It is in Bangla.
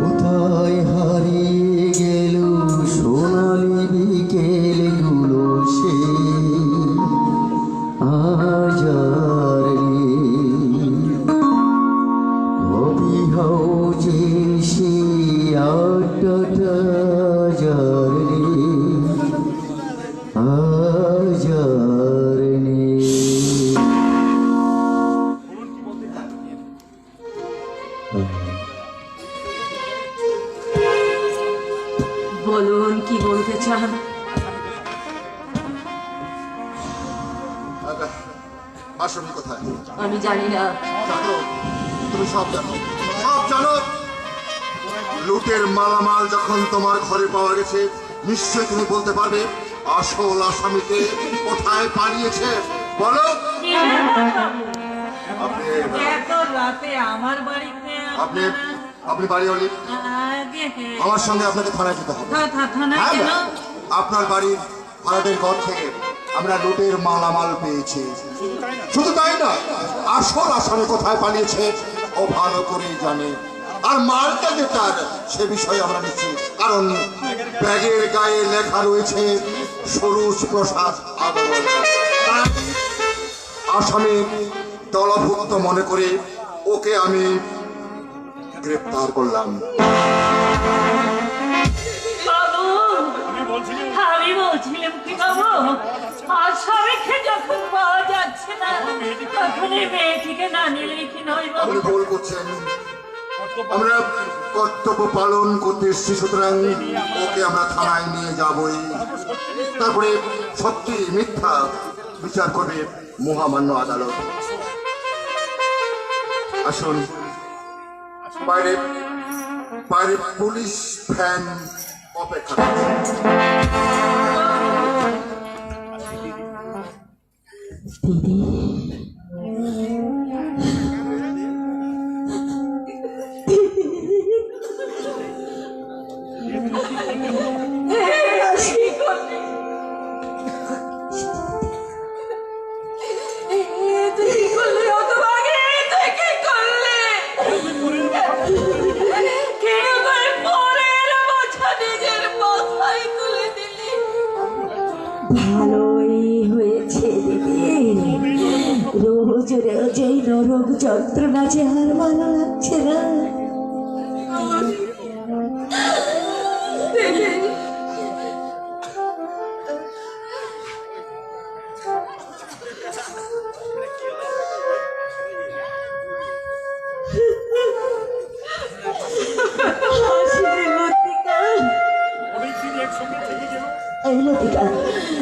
কোথায় হারিয়ে গেল সোনালি বিকেলগুলো সে? আজ আর নেই। কবি হও যে সে আটটা বলুন কি বলতে চান? কোথায়? আমি জানি না। জানো? তুমি সব জানো। সব জানো? লুটের মালামাল যখন তোমার ঘরে পাওয়া গেছে নিশ্চয়ই তুমি বলতে পারবে আসল আসামিকে কোথায় পালিয়েছে? বলো। আপনি এত রাতে আমার বাড়িতে আপনি আপনি বাড়ি হলি আমার সঙ্গে আপনাকে থানায় যেতে হবে। হ্যাঁ, কেন? আপনার বাড়ির ভাড়াটের ঘর থেকে আমরা লুটের মালামাল পেয়েছি। শুধু তাই না আসল আসামি কোথায় পালিয়েছে ও ভালো করেই জানে। আর মালটা যে তার সে বিষয়ে আমরা নিশ্চিত। কারণ ব্যাগের গায়ে লেখা রয়েছে সরুজ প্রসাদ আগরওয়াল আসামি দলভুক্ত মনে করে ওকে আমি গ্রেপ্তার করলাম। বাবু আমি বলছিলাম কি বাবু? আসামিকে যখন পাওয়া যাচ্ছে না তখন এই মেয়েটিকে না কি নয় বাবু? আপনি ভুল করছেন। আমরা কর্তব্য পালন করতে এসেছি সুতরাং ওকে আমরা থানায় নিয়ে যাবই। তারপরে সত্যি মিথ্যা বিচার করবে মহামান্য আদালত। আসুন। বাইরে বাইরে পুলিশ ফ্যান অপেক্ষা করছে। ভালোই হয়েছে। রোজ রোজ এই নরক যন্ত্রণা যে আর ভালো লাগছে না। এই লতিকা